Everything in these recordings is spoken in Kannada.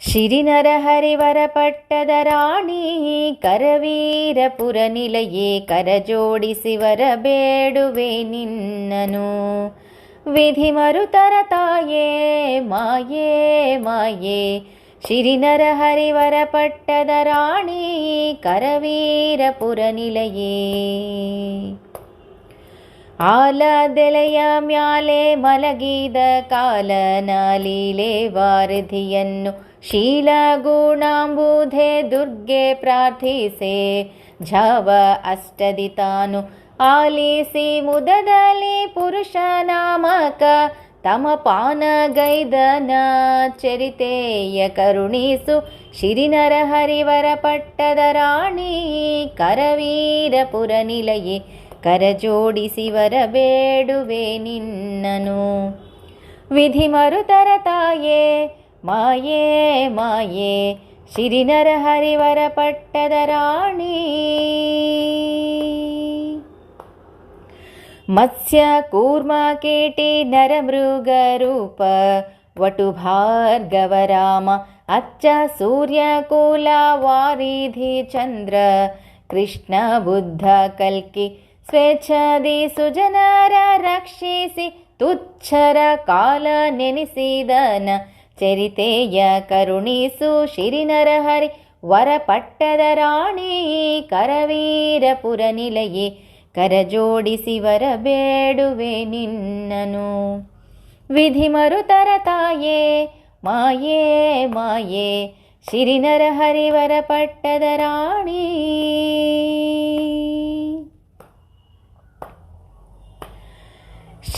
ಶಿರಿನರಹರಿವರ ಪಟ್ಟದ ರಾಣಿ ಕರವೀರಪುರ ನಿಲಯೇ ಕರಜೋಡಿಸಿ ವರ ಬೇಡುವೆ ನಿನ್ನನು ವಿಧಿ ಮರುತರ ತಾಯೇ ಮಾಯೇ ಮಾಯೇ ಶಿರಿನರಹರಿವರ ಪಟ್ಟದ ರಾಣಿ ಕರವೀರಪುರ ನಿಲಯೇ ಆಲದೆಲೆಯ ಮ್ಯಾಲೆ ಮಲಗಿದ ಕಾಲನ ಲೀಲೆ ವಾರಧಿಯನ್ನು ಶೀಲಗುಣಾಂಬುಧೆ ದುರ್ಗೆ ಪ್ರಾರ್ಥಿಸೆ ಝಾವ ಅಷ್ಟದಿ ತಾನು ಆಲಿಸಿ ಮುದದಲ್ಲಿ ಪುರುಷ ನಾಮಕ ತಮ ಪಾನಗೈದನ ಚರಿತೆಯ ಕರುಣಿಸು ಶಿರಿನರ ಹರಿವರ ಪಟ್ಟದ ರಾಣಿ ಕರವೀರಪುರ ನಿಲಯೇ ಕರಜೋಡಿಸಿ ವರ ಬೇಡುವೆ ನಿನ್ನನು ವಿಧಿ ಮರುತರ ತಾಯೇ, ಮಾಯೇ ಮಾಯೇ ಶಿರಿನರ ಹರಿವರ ಪಟ್ಟದ ರಾಣಿ. ಮತ್ಸ್ಯ ಕೂರ್ಮ ಕೇಟಿ ನರಮೃಗ ರೂಪ ವಟು ಭಾರ್ಗವರಾಮ ಅಚ್ಚ ಸೂರ್ಯ ವಾರಿಧಿ ಚಂದ್ರ, ಕೃಷ್ಣ ಬುದ್ಧ ಕಲ್ಕಿ ಸ್ವೇಚ್ಛದಿ ಸುಜನರ ರಕ್ಷಿಸಿ ತುಚ್ಛರ ಕಾಲ ನೆನೆಸಿದನ. ಚರಿತೆಯ ಕರುಣಿಸು ಶಿರಿನರ ಹರಿ ವರ ಪಟ್ಟದ ರಾಣಿ ಕರವೀರಪುರ ನಿಲಯೇ ಕರಜೋಡಿಸಿ ವರ ಬೇಡುವೆ ನಿನ್ನನು. ವಿಧಿ ಮರುತರ ತಾಯೇ, ಮಾಯೇ ಮಾಯೇ ಶಿರಿನರ ಹರಿವರ ಪಟ್ಟದ ರಾಣಿ.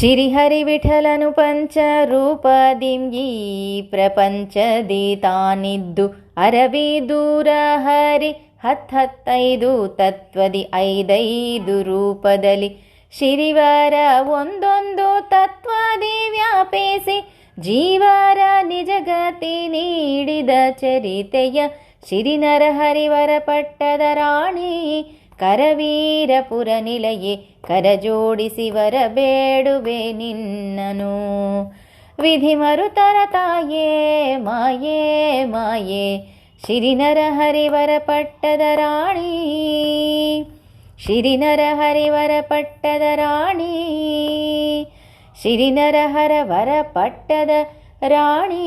ಶ್ರೀಹರಿ ವಿಠಲನು ಪಂಚ ರೂಪದಿಂಗಿ ಪ್ರಪಂಚದಿ ತಾನಿದ್ದು ಅರವಿ ದೂರ ಹರಿ ಹತ್ತೈದು ತತ್ವದಿ ಐದೈದು ರೂಪದಲ್ಲಿ ಶಿರಿವರ ಒಂದೊಂದು ತತ್ವದಿ ವ್ಯಾಪಿಸಿ ಜೀವರ ನಿಜಗತಿ ನೀಡಿದ ಚರಿತೆಯ ಶಿರಿನರ ಹರಿವರ ಪಟ್ಟದ ರಾಣಿ ಕರವೀರಪುರ ನಿಲಯೇ ಕರಜೋಡಿಸಿ ವರ ಬೇಡುವೆ ನಿನ್ನನು ವಿಧಿ ಮರುತರ ತಾಯೇ ಮಾಯೇ ಮಾಯೇ ಶಿರಿನರ ಹರಿವರ ಪಟ್ಟದ ರಾಣಿ ಶಿರಿನರ ಹರಿವರ ಪಟ್ಟದ ರಾಣಿ ಶಿರಿನರ ಹರವರ ಪಟ್ಟದ ರಾಣಿ